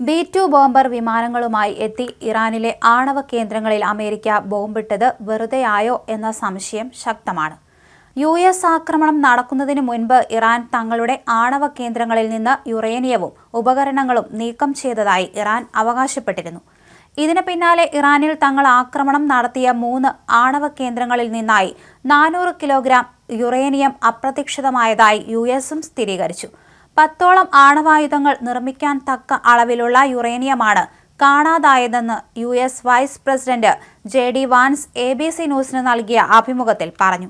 B two bomber വിമാനങ്ങളുമായി എത്തി ഇറാനിലെ ആണവ കേന്ദ്രങ്ങളിൽ അമേരിക്ക ബോംബിട്ടത് വെറുതെയായോ എന്ന സംശയം ശക്തമാണ്. യു എസ് ആക്രമണം നടക്കുന്നതിന് മുൻപ് ഇറാൻ തങ്ങളുടെ ആണവ കേന്ദ്രങ്ങളിൽ നിന്ന് യുറേനിയവും ഉപകരണങ്ങളും നീക്കം ചെയ്തതായി ഇറാൻ അവകാശപ്പെട്ടിരുന്നു. ഇതിന് പിന്നാലെ ഇറാനിൽ തങ്ങൾ ആക്രമണം നടത്തിയ മൂന്ന് ആണവ കേന്ദ്രങ്ങളിൽ നിന്നായി നാനൂറ് കിലോഗ്രാം യുറേനിയം അപ്രതീക്ഷിതമായതായി യു എസും സ്ഥിരീകരിച്ചു. പത്തോളം ആണവായുധങ്ങൾ നിർമ്മിക്കാൻ തക്ക അളവിലുള്ള യുറേനിയമാണ് കാണാതായതെന്ന് U S vice president J D Vance A B C ന്യൂസിന് നൽകിയ അഭിമുഖത്തിൽ പറഞ്ഞു.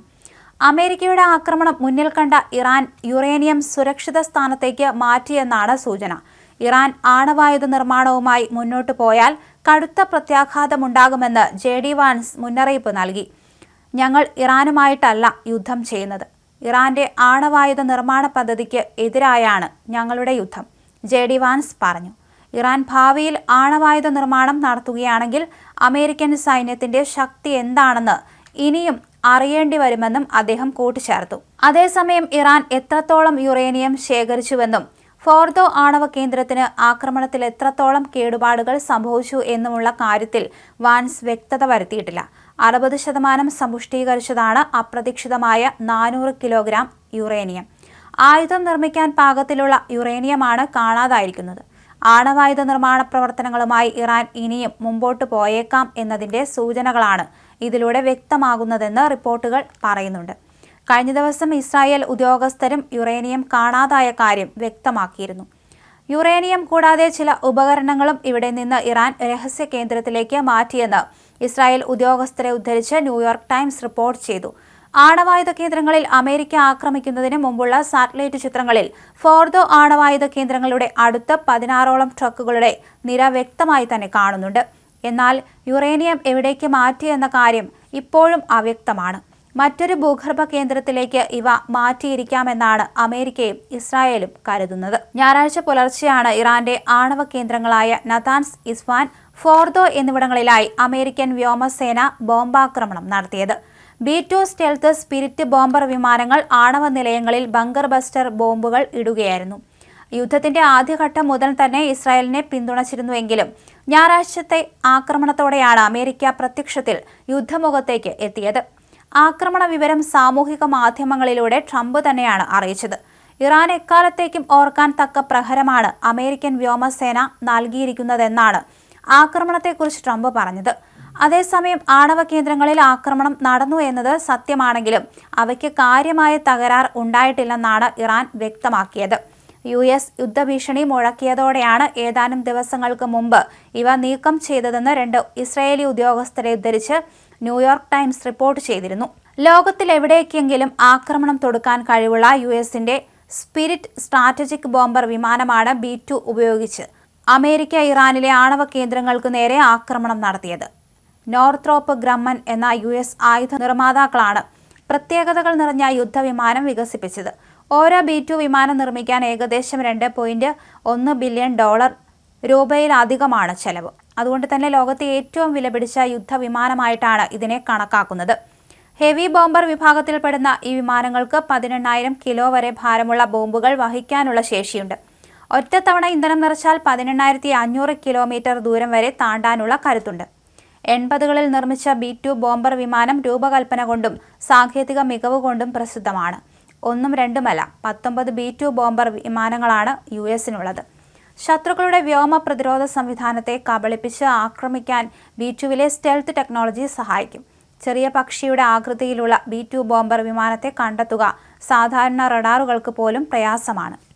അമേരിക്കയുടെ ആക്രമണം മുന്നിൽ കണ്ട ഇറാൻ യുറേനിയം സുരക്ഷിത സ്ഥാനത്തേക്ക് മാറ്റിയെന്നാണ് സൂചന. ഇറാൻ ആണവായുധ നിർമ്മാണവുമായി മുന്നോട്ടു പോയാൽ കടുത്ത പ്രത്യാഘാതമുണ്ടാകുമെന്ന് ജെ ഡി വാൻസ് മുന്നറിയിപ്പ് നൽകി. ഞങ്ങൾ ഇറാനുമായിട്ടല്ല യുദ്ധം ചെയ്യുന്നത്. ഇറാന്റെ ആണവായുധ നിർമ്മാണ പദ്ധതിക്ക് എതിരായാണ് ഞങ്ങളുടെ യുദ്ധം. ജെ ഡി വാൻസ് പറഞ്ഞു. ഇറാൻ ഭാവിയിൽ ആണവായുധ നിർമ്മാണം നടത്തുകയാണെങ്കിൽ അമേരിക്കൻ സൈന്യത്തിന്റെ ശക്തി എന്താണെന്ന് ഇനിയും അറിയേണ്ടി വരുമെന്നും അദ്ദേഹം കൂട്ടിച്ചേർത്തു. അതേസമയം ഇറാൻ എത്രത്തോളം യുറേനിയം ശേഖരിച്ചുവെന്നും ഫോർദോ ആണവ കേന്ദ്രത്തിന് ആക്രമണത്തിൽ എത്രത്തോളം കേടുപാടുകൾ സംഭവിച്ചു എന്നുമുള്ള കാര്യത്തിൽ വാൻസ് വ്യക്തത വരുത്തിയിട്ടില്ല. അറുപത് ശതമാനം സമ്പുഷ്ടീകരിച്ചതാണ് അപ്രതീക്ഷിതമായ നാനൂറ് കിലോഗ്രാം യുറേനിയം. ആയുധം നിർമ്മിക്കാൻ പാകത്തിലുള്ള യുറേനിയമാണ് കാണാതായിരിക്കുന്നത്. ആണവായുധ നിർമ്മാണ പ്രവർത്തനങ്ങളുമായി ഇറാൻ ഇനിയും മുമ്പോട്ട് പോയേക്കാം എന്നതിന്റെ സൂചനകളാണ് ഇതിലൂടെ വ്യക്തമാകുന്നതെന്ന് റിപ്പോർട്ടുകൾ പറയുന്നുണ്ട്. കഴിഞ്ഞ ദിവസം ഇസ്രായേൽ ഉദ്യോഗസ്ഥരും യുറേനിയം കാണാതായ കാര്യം വ്യക്തമാക്കിയിരുന്നു. യുറേനിയം കൂടാതെ ചില ഉപകരണങ്ങളും ഇവിടെ നിന്ന് ഇറാൻ രഹസ്യ കേന്ദ്രത്തിലേക്ക് മാറ്റിയെന്ന് ഇസ്രായേൽ ഉദ്യോഗസ്ഥരെ ഉദ്ധരിച്ച് ന്യൂയോർക്ക് ടൈംസ് റിപ്പോർട്ട് ചെയ്തു. ആണവായുധ കേന്ദ്രങ്ങളിൽ അമേരിക്ക ആക്രമിക്കുന്നതിന് മുമ്പുള്ള സാറ്റലൈറ്റ് ചിത്രങ്ങളിൽ ഫോർദോ ആണവായുധ കേന്ദ്രങ്ങളുടെ അടുത്ത് പതിനാറോളം ട്രക്കുകളുടെ നിര വ്യക്തമായി തന്നെ കാണുന്നുണ്ട്. എന്നാൽ യുറേനിയം എവിടേക്ക് മാറ്റിയെന്ന കാര്യം ഇപ്പോഴും അവ്യക്തമാണ്. മറ്റൊരു ഭൂഗർഭ കേന്ദ്രത്തിലേക്ക് ഇവ മാറ്റിയിരിക്കാമെന്നാണ് അമേരിക്കയും ഇസ്രായേലും കരുതുന്നത്. ഞായറാഴ്ച പുലർച്ചെയാണ് ഇറാന്റെ ആണവ കേന്ദ്രങ്ങളായ നതാൻസ് ഇസ്ഫാൻ ഫോർദോ എന്നിവിടങ്ങളിലായി അമേരിക്കൻ വ്യോമസേന ബോംബാക്രമണം നടത്തിയത്. B two stealth spirit bomber വിമാനങ്ങൾ ആണവ നിലയങ്ങളിൽ ബങ്കർ ബസ്റ്റർ ബോംബുകൾ ഇടുകയായിരുന്നു. യുദ്ധത്തിന്റെ ആദ്യഘട്ടം മുതൽ തന്നെ ഇസ്രായേലിനെ പിന്തുണച്ചിരുന്നുവെങ്കിലും ഞായറാഴ്ചത്തെ ആക്രമണത്തോടെയാണ് അമേരിക്ക പ്രത്യക്ഷത്തിൽ യുദ്ധമുഖത്തേക്ക് എത്തിയത്. ആക്രമണ വിവരം സാമൂഹിക മാധ്യമങ്ങളിലൂടെ ട്രംപ് തന്നെയാണ് അറിയിച്ചത്. ഇറാൻ എക്കാലത്തേക്കും ഓർക്കാൻ തക്ക പ്രഹരമാണ് അമേരിക്കൻ വ്യോമസേന നൽകിയിരിക്കുന്നതെന്നാണ് ആക്രമണത്തെക്കുറിച്ച് ട്രംപ് പറഞ്ഞത്. അതേസമയം ആണവ കേന്ദ്രങ്ങളിൽ ആക്രമണം നടന്നു എന്നത് സത്യമാണെങ്കിലും അവയ്ക്ക് കാര്യമായ തകരാർ ഉണ്ടായിട്ടില്ലെന്നാണ് ഇറാൻ വ്യക്തമാക്കിയത്. യു എസ് യുദ്ധഭീഷണി മുഴക്കിയതോടെയാണ് ഏതാനും ദിവസങ്ങൾക്ക് മുമ്പ് ഇവ നീക്കം ചെയ്തതെന്ന് രണ്ട് ഇസ്രയേലി ഉദ്യോഗസ്ഥരെ ഉദ്ധരിച്ച് ന്യൂയോർക്ക് ടൈംസ് റിപ്പോർട്ട് ചെയ്തിരുന്നു. ലോകത്തിലെവിടേക്കെങ്കിലും ആക്രമണം തൊടുക്കാൻ കഴിവുള്ള യു എസിന്റെ സ്പിരിറ്റ് സ്ട്രാറ്റജിക് ബോംബർ വിമാനമാണ് ബി ടു ഉപയോഗിച്ച് അമേരിക്ക ഇറാനിലെ ആണവ കേന്ദ്രങ്ങൾക്ക് നേരെ ആക്രമണം നടത്തിയത്. നോർത്രോപ്പ് ഗ്രമ്മൻ എന്ന യു എസ് ആയുധ നിർമ്മാതാക്കളാണ് പ്രത്യേകതകൾ നിറഞ്ഞ യുദ്ധവിമാനം വികസിപ്പിച്ചത്. ഓരോ ബി ടു വിമാനം നിർമ്മിക്കാൻ ഏകദേശം രണ്ട് പോയിന്റ് ഒന്ന് ബില്യൺ ഡോളർ രൂപയിലധികമാണ് ചെലവ്. അതുകൊണ്ട് തന്നെ ലോകത്തെ ഏറ്റവും വിലപിടിച്ച യുദ്ധവിമാനമായിട്ടാണ് ഇതിനെ കണക്കാക്കുന്നത്. ഹെവി ബോംബർ വിഭാഗത്തിൽപ്പെടുന്ന ഈ വിമാനങ്ങൾക്ക് പതിനെണ്ണായിരം കിലോ വരെ ഭാരമുള്ള ബോംബുകൾ വഹിക്കാനുള്ള ശേഷിയുണ്ട്. ഒറ്റത്തവണ ഇന്ധനം നിറച്ചാൽ പതിനെണ്ണായിരത്തി അഞ്ഞൂറ് കിലോമീറ്റർ ദൂരം വരെ താണ്ടാനുള്ള കരുത്തുണ്ട്. എൺപതുകളിൽ നിർമ്മിച്ച ബി ടു ബോംബർ വിമാനം രൂപകൽപ്പന കൊണ്ടും സാങ്കേതിക മികവ് കൊണ്ടും പ്രസിദ്ധമാണ്. ഒന്നും രണ്ടുമല്ല പത്തൊമ്പത് ബി ടു ബോംബർ വിമാനങ്ങളാണ് യു എസിനുള്ളത്. ശത്രുക്കളുടെ വ്യോമ പ്രതിരോധ സംവിധാനത്തെ കബളിപ്പിച്ച് ആക്രമിക്കാൻ ബി ടുവിലെ സ്റ്റെൽത്ത് ടെക്നോളജി സഹായിക്കും. ചെറിയ പക്ഷിയുടെ ആകൃതിയിലുള്ള ബി ടു ബോംബർ വിമാനത്തെ കണ്ടെത്തുക സാധാരണ റഡാറുകൾക്ക് പോലും പ്രയാസമാണ്.